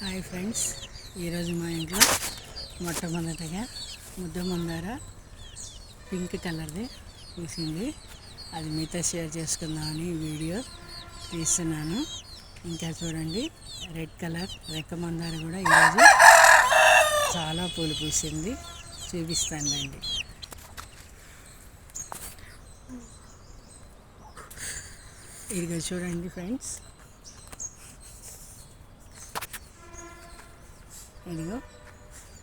Hi friends ఈరోజు మా ఇంట్లో మొట్టమొదటిగా ముద్ద ముందర పింక్ కలర్ది పూసింది అది మీతో షేర్ చేసుకుందామని వీడియో తీస్తున్నాను. ఇంకా చూడండి రెడ్ కలర్ రెక్క మందార కూడా ఈరోజు చాలా పూలు పూసింది. చూపిస్తాను రండి. ఇదిగో చూడండి ఫ్రెండ్స్ ఇదిగో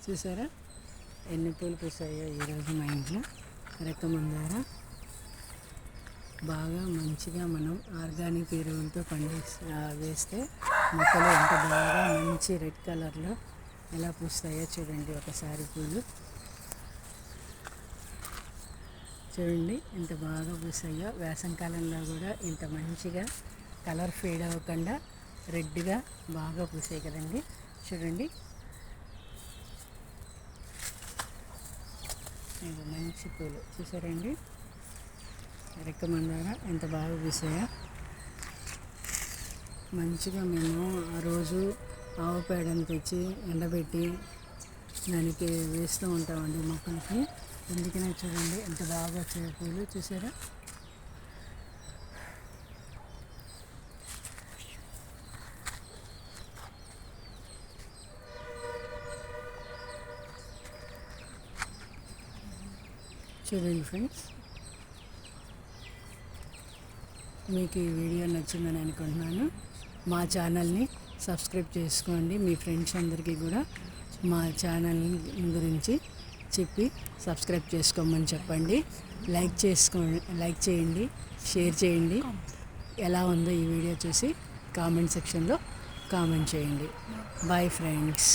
చూసారా? ఎన్ని పూలు పూసాయో ఈరోజు మా ఇంట్లో. రెక్కమందార బాగా మంచిగా మనం ఆర్గానిక్ ఎరువులతో పండి వేస్తే మొక్కలు ఎంత బాగా మంచి రెడ్ కలర్లో ఎలా పూస్తాయో చూడండి ఒకసారి పూలు. చూడండి ఎంత బాగా పూసాయో. వేసంకాలంలో కూడా ఇంత మంచిగా కలర్ ఫేడ్ అవ్వకుండా రెడ్గా బాగా పూసాయి కదండి. చూడండి ఇది మంచి పూలు. చూసారండి? రెక్కమందారా ఎంత బాగా పూసాయా. మంచిగా మేము ఆ రోజు ఆవు పేడను తెచ్చి ఎండబెట్టి దానికి వేస్తూ ఉంటామండి మొక్కలకి. ఎందుకనే చూడండి ఎంత బాగా వచ్చాయి పూలు. చూసారా? చూడండి ఫ్రెండ్స్. మీకు ఈ వీడియో నచ్చిందని అనుకుంటున్నాను. మా ఛానల్ని సబ్స్క్రైబ్ చేసుకోండి. మీ ఫ్రెండ్స్ అందరికీ కూడా మా ఛానల్ గురించి చెప్పి సబ్స్క్రైబ్ చేసుకోమని చెప్పండి. లైక్ చేసుకో లైక్ చేయండి షేర్ చేయండి. ఎలా ఉందో ఈ వీడియో చూసి కామెంట్ సెక్షన్లో కామెంట్ చేయండి. Bye friends.